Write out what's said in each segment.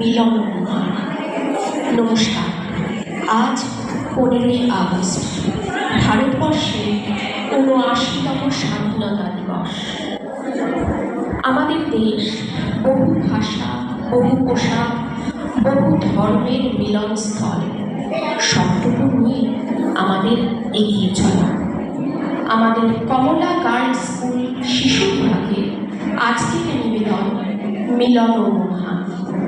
মিলন নমস্কার। আজ পনেরোই আগস্ট, ভারতবর্ষে উনআশিতম স্বাধীনতা দিবস। আমাদের দেশ বহু ভাষা, বহু পোশাক, বহু ধর্মের মিলনস্থল। সবটুকু নিয়ে আমাদের এগিয়ে চলা। আমাদের কমলা গার্লস স্কুল শিশু বিভাগে আজকের নিবেদন মিলন ও মহান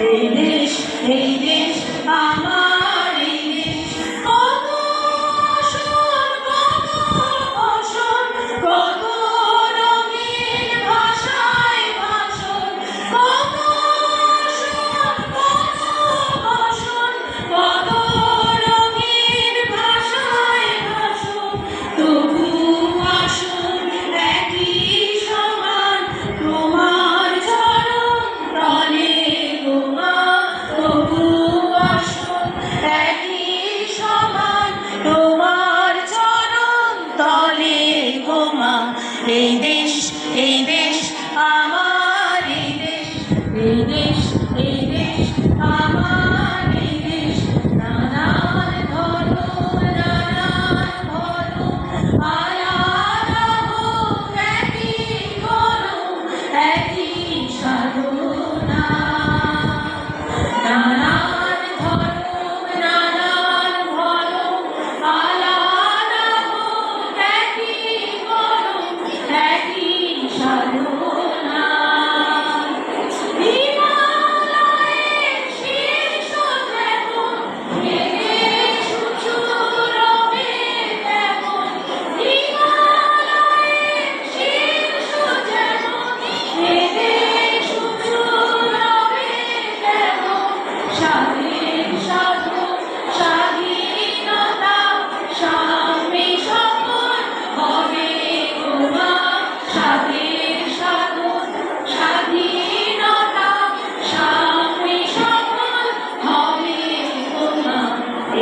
You.